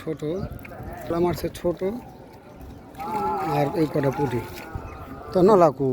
ছোট নলা মারছে ছোট আর এই কটা পুঁটি। তো নলা কু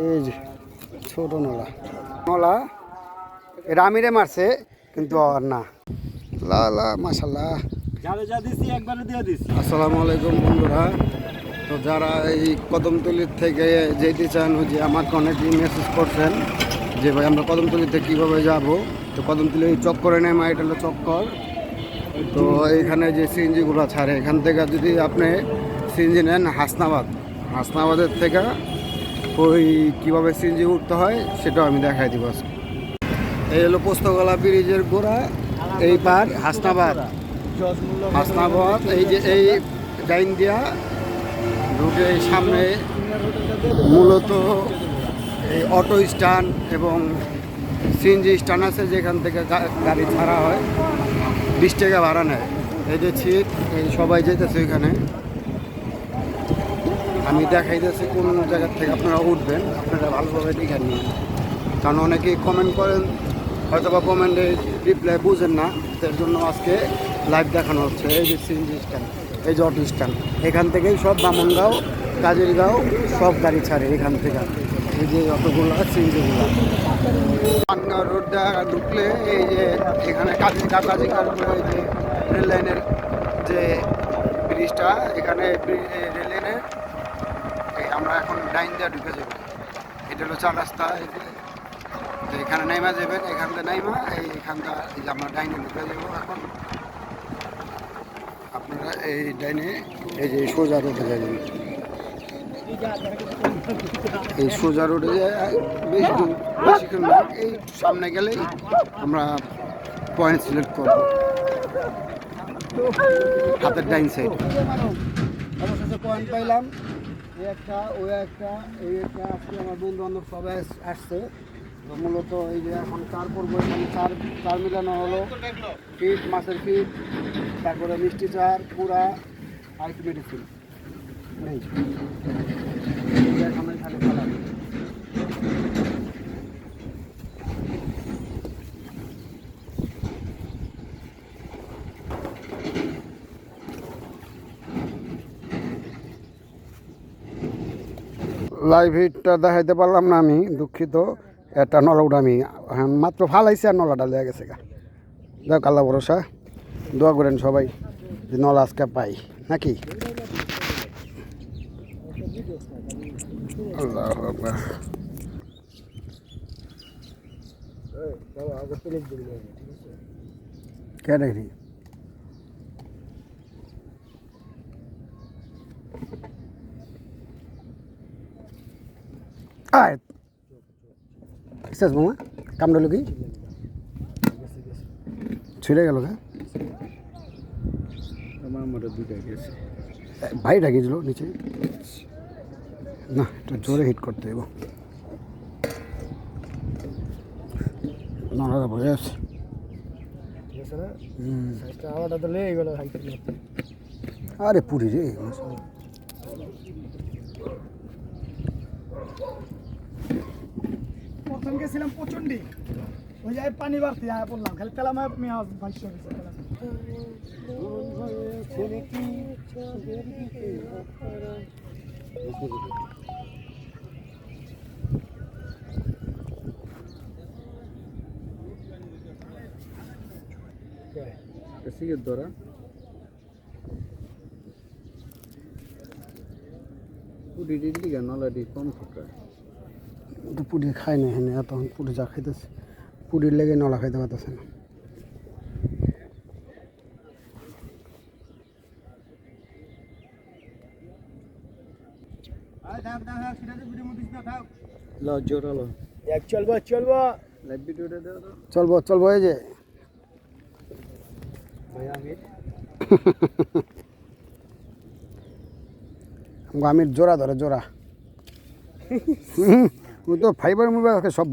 এই যে ছোট নলা। নলা রামিরে মারছে কিন্তু আর না। লা লা একবারে আসসালামু আলাইকুম বন্ধুরা। তো যারা এই কদমতলির থেকে যেতে চান ওই যে আমাকে অনেকেই মেসেজ করছেন যে ভাই আমরা কদমতলিতে কীভাবে যাব? তো কদমতলি চক্করে নেমা এটা হলো চক্কর। তো এইখানে যে সিএনজিগুলো ছাড়ে, এখান থেকে যদি আপনি সিএনজি নেন হাসনাবাদ, হাসনাবাদের থেকে ওই কীভাবে সিএনজি উঠতে হয় সেটাও আমি দেখাই দিব এই হলো পোস্তগলা ব্রিজের গোড়া, এই পার হাসনাবাদ। হাসনাবাদ, এই যে এই ডাইন দিয়া ঢুকে সামনে মূলত এই অটো স্ট্যান্ড এবং সিএনজি স্ট্যান্ড আছে যেখান থেকে গাড়ি ছাড়া হয়। বিশ টাকা ভাড়া নেয়। এই যে ছিট সবাই যেতেছে ওইখানে আমি দেখাইতেছি কোন জায়গার থেকে আপনারা উঠবেন, আপনারা ভালোভাবে দেখে নিন। কারণ অনেকেই কমেন্ট করেন হয়তো বা কমেন্টে রিপ্লাই বুঝেন না তার জন্য আজকে লাইভ দেখানো হচ্ছে। এই যে সিএনজি স্ট্যান্ড এই যে অটো স্ট্যান্ড এখান থেকেই সব বামনগাঁও কাজেরগাঁও, সব গাড়ি ছাড়ে এখান থেকে। এই যে পানগাঁও রোড দেখা ঢুকলে এই যে এখানে কাজিকা কাজিকার এই যে রেল লাইনের যে ব্রিজটা, এখানে রেল লাইনের আমরা এখন ডাইন দিয়ে ঢুকে যাব। এটা হলো চার রাস্তা তো এখানে নাইমা যাবেন, এখান থেকে নাইমা, এই এখানটা এই যে আমরা ডাইনে ঢুকে যাব এখন। আপনারা এই ডাইনে এই যে সোজা রোডে যাবেন। এই সোজা রোডে বেশি দূর বেশিক্ষণ না, এই সামনে গেলেই আমরা পয়েন্ট সিলেক্ট করব। হাতের ডাইন সাইড অবশেষে পয়েন্ট পাইলাম। এই একটা, ওই একটা, এই একটা, আজকে আমার বন্ধু বান্ধব সবাই আসছে। মূলত এই যে এখন চার করব এখানে চার চার মিলানো হলো। ফিট, মাছের ফিট, তারপরে মিষ্টি চার, পুরা আইস মেডিসিন লাইভ হিটটা দেখাইতে পারলাম না আমি দুঃখিত। একটা নলাউটা উঠামি। হ্যাঁ, মাত্র ফালাইছি আর নলাটা লেগে গেছে গা। যাক আল্লাহ ভরসা। দোয়া করেন সবাই যে নলা আজকে পাই। নাকি? আল্লাহ আকবার। কে দেখি আয়। কিসাস মামা কামড়াল কি? ছিঁড়ে গেল গা। আমার দুইটা গেছে। ভাই ডাকিয়েছিল নিচে। না একটু জোরে হিট করতে নলাটা বোঝা যাচ্ছে হুম। আরে পুরি রে। প্রথম গেছিলাম প্রচন্ডি। ওই জায়গায় পানি বাড়তে আয়া পড়লাম খালি তেলা মায় ভাষ্য গেছে তেলা সিগের ধরা পুরি দিদি কেন? নলাটি কম তো পুরি খায় না হেনে তখন পুরি যা খাইতেছে। পুরীর লেগে নলা খাইতে পারতেছে না। চলবো চলবো। চলবো চলবো এই যে। আমির জোড়া ধরে জোড়া ও তো ফাইবার মুভি সব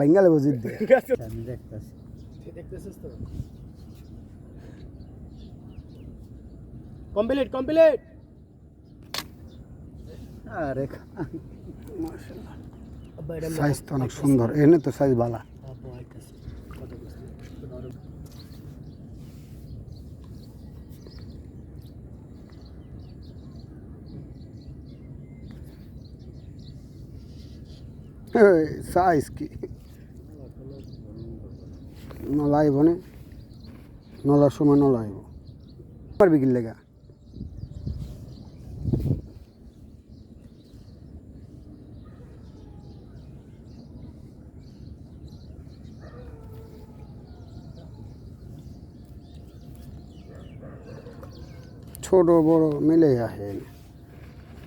দিয়ে আমি দেখতেছি কমপ্লিট কমপ্লিট আরে সাইজ তো অনেক সুন্দর এনে তো সাইজ বালা সাইজ কি নলা আইব নে? নলার সময় নলা আইব। পারবি কি লেগা? ছোট, বড় মিলে আসে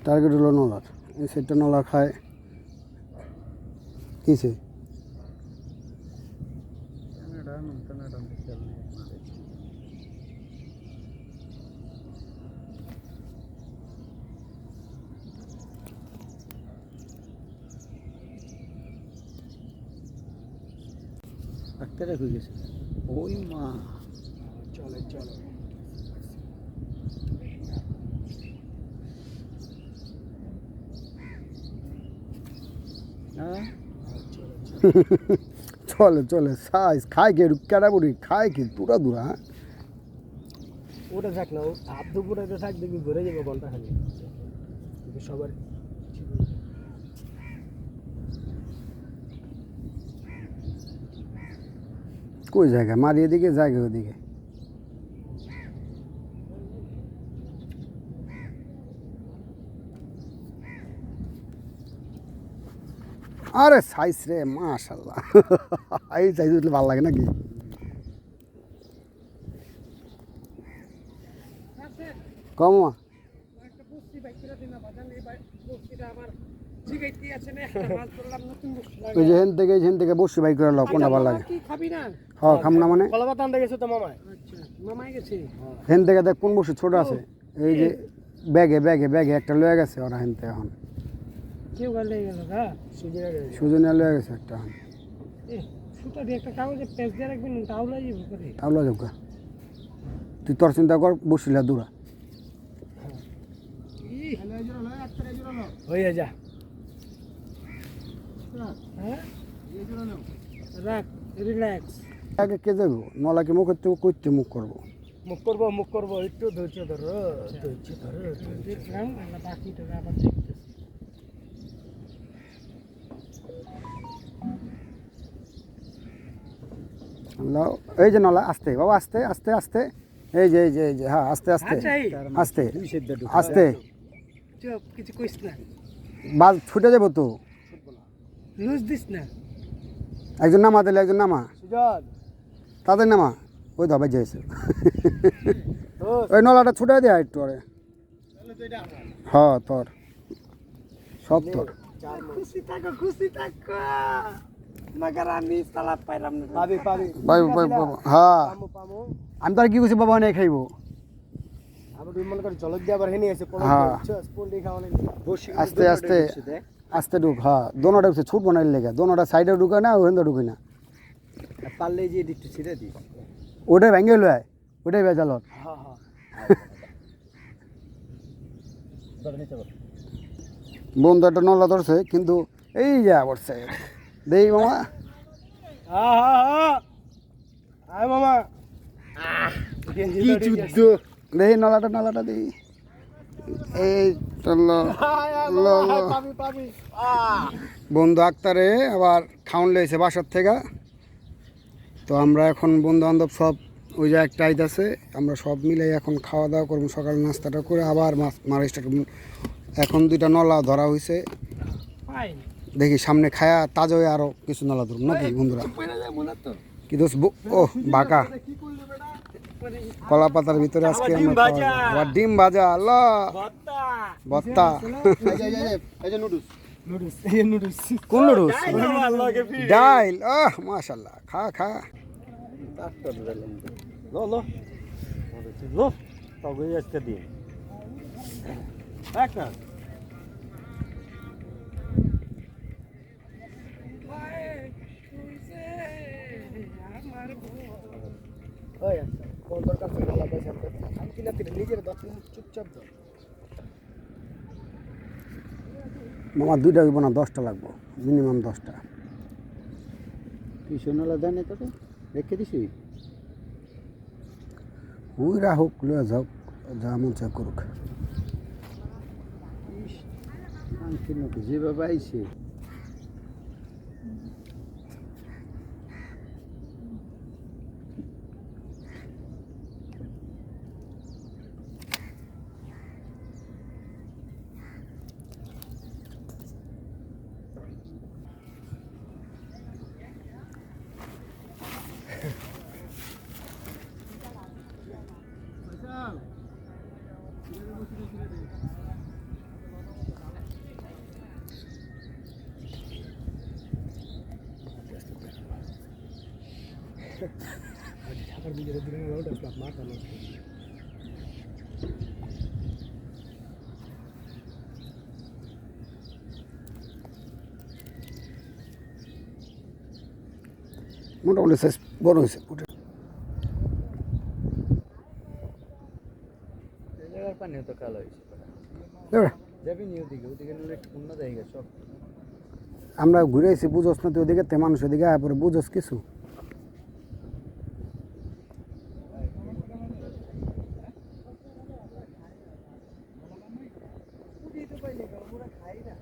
টার্গেট হলো নলার। সেটটা নলা খায়। কিসে? ডাক্তারে হয়ে গেছে। ওই মা। চলে চলে হ্যাঁ চলে চলে সাইজ খায় কে কেটা বুড়ি খায় কি দূরা দূরা হ্যাঁ? ওটা থাক না ও দুপুরে দুপুরে থাক দেখবি ঘুরে যাবে বলটা খালি। সবার কই জায়গা? মারি এদিকে জায়গা ওদিকে। আরে সাইজ রে মাশাল্লাহ এই সাইজ উঠলে ভালো লাগে নাকি? কমা ওই যে হেন থেকে হেন থেকে বসে বাইক করে লো কোনটা ভালো লাগে? কি খাবি না? হ্যাঁ খাম না মানে? মামাই আচ্ছা মামাই গেছে। হেন থেকে দেখ কোন বসে ছোট আছে। এই যে ব্যাগে ব্যাগে ব্যাগে একটা লয়ে গেছে ওরা হেন থেকে এখন। গেছে। লয়ে গেছে একটা। সুতা দিয়ে একটা কাগজে পেঁচ দিয়ে রাখবেন তাহলে যাবে করে তাহলে যাব তুই তোর চিন্তা কর বসিলা দূরা হয়ে যা। হ্যাঁ? রাখ রিল্যাক্স আগে কে যাব? নলাকে মুখ করতে করতে মুখ করব? মুখ করব মুখ করব একটু ধৈর্য ধরো ধৈর্য ধরো দেখলাম বাকিটা আবার এই যে নলা আস্তে বাবা আস্তে আস্তে আস্তে। এই যে এই যে এই যে হ্যাঁ আস্তে আস্তে। আচ্ছা, আস্তে। আস্তে। চুপ কিছু কইস না। বাল ছুটে যাব তো। লুজ দিস না। একজন নামা দিলে একজন নামা। সুজন। তাদের নামা? ওই তো আবার যাইছে। ওই নলাটা ছুটে দেয়া একটু আরে হ্যাঁ তোর। সব তোর। খুশি থাকো খুশি থাকো। হ্যাঁ। আমি তো আর কি করছি বাবা অনেক খাইবো? হ্যাঁ। আস্তে আস্তে আস্তে ঢুক হ্যাঁ। দোনোটা ছুট বানাইলে লেগে। দোনোটা সাইডে ঢুকে না ওখানে ঢুকে না। পারলে যে একটু ছিঁড়ে দিই। ওটাই ভেঙে লয় ওটাই বেজালত বন্ধু একটা নলা ধরছে কিন্তু এই যা পড়ছে দেই মামা। আয় মামা। কি যুদ্ধ। দেই নলাটা নলাটা দেই এই বন্ধু আক্তারে আবার খাউন লইছে বাসার থেকে। তো আমরা এখন বন্ধু বান্ধব সব ওই যে একটা আইতাছে আমরা সব মিলে এখন খাওয়া দাওয়া করব সকাল নাস্তাটা করে আবার মাছ মারা স্টার্ট করব এখন দুইটা নলা ধরা হয়েছে দেখি সামনে খায়া তাজা হয়ে আরও কিছু নলা ধরুন নাকি বন্ধুরা? পয়লা যায় তো কি দোষ ও বাঁকা। কি কলা পাতার ভিতরে আজকে ডিম আমরা ভাজা। ডিম ভাজা আল্লাহ। ভর্তা। ভত্তা কোন ফি ডাইল আহ মাশাল্লাহ খা খা। লো লো। লো তবে আজকে দিন ওই কোন দরকার ছিল ভালো পয়সা আমি কিনা তিন নিজের দশ মিনিট চুপচাপ দাও মামা দুইটা হইব না দশটা লাগবো। মিনিমাম দশটা। তুই সোনালা দেয় না তোকে? রেখে দিছি? উইরা হোক লয়ে যাও যা মন চা করুক। যেভাবে আইছে। মোটামুটি সাইজ বড় হয়েছে পানিও তো কালো হয়েছে যাবি নি ওদিকে ওদিকে অন্য জায়গা সব। আমরা ঘুরে এসে বুঝোস না তুই ওদিকে তে মানুষ ওদিকে পরে বুঝোস কিছু। 开一点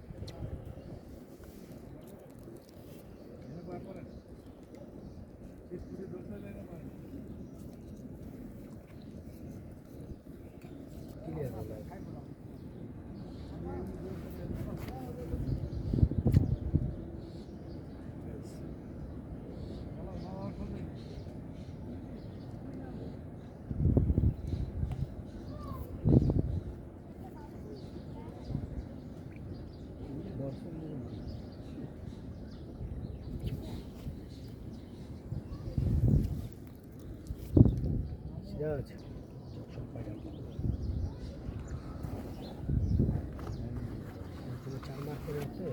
তুমি চার মাস করে আছে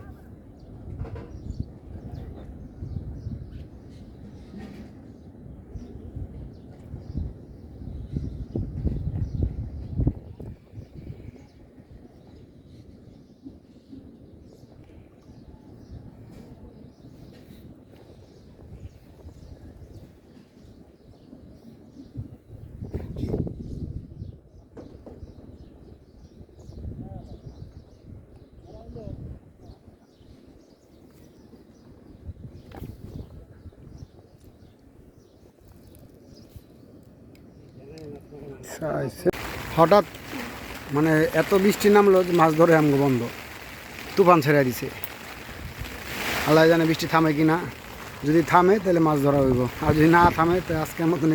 হঠাৎ মানে এত বৃষ্টি নামলো যে মাছ ধরে আমগো বন্ধ। তুফান ছেড়ে দিছে। আল্লাহ জানে বৃষ্টি থামে কি না যদি থামে তাহলে মাছ ধরা হইব। আর যদি না থামে, তো আজকের মতন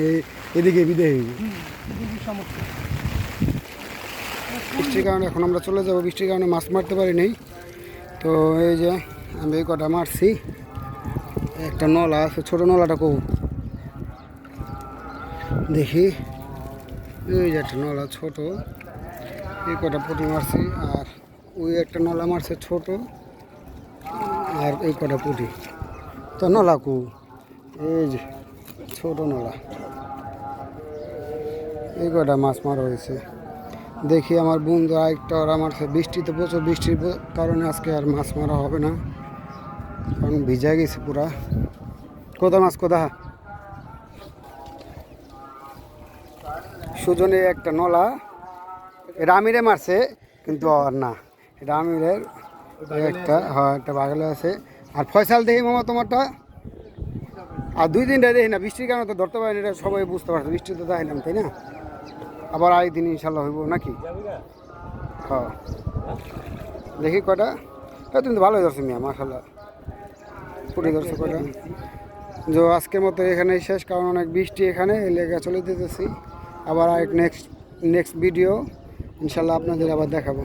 এদিকে বিদায় হইব। বৃষ্টির কারণে এখন আমরা চলে যাব। বৃষ্টির কারণে মাছ মারতে পারি নাই। তো এই যে আমি এই কটা মারছি। একটা নলা ছোটো নলাটা কৌ দেখি। এই যে একটা নলা ছোট, এই কটা পুঁটি মারছি, আর ওই একটা নলা মারছে ছোট, আর এই কটা পুঁটি। তো নলা কু এই যে ছোট নলা। এই কটা মাছ মারা হয়েছে। দেখি আমার বন্ধু আরেকটা, ওরা মারছে। বৃষ্টিতে প্রচুর বৃষ্টির কারণে আজকে আর মাছ মারা হবে না। কারণ ভিজা গেছে পুরা। কোথা মাছ কোথা সুজনে একটা নলা, এটা আমিরে মারছে, কিন্তু আর না। এটা আমিরের একটা হ্যাঁ একটা বাগালে আছে। আর ফয়সাল দেখি মামা তোমারটা? আর দুই দিনটা দেখি না, বৃষ্টির কারণে তো ধরতে পারিনি এটা সবাই বুঝতে পারছে, বৃষ্টি তো দেখাইলাম তাই না? আবার আরেকদিন ইনশাল্লাহ হইব, নাকি? হ্যাঁ। দেখি কটা হ্যাঁ তুমি তো ভালোই ধরছে মিয়া মাসাল্লাহ পুটি ধরছে কটা যে আজকের মতো এখানে শেষ, কারণ অনেক বৃষ্টি এখানে, এই লেগে চলে যেতেছি। আবার আরেক নেক্সট নেক্সট ভিডিও ইনশাল্লাহ আপনাদের আবার দেখাবো।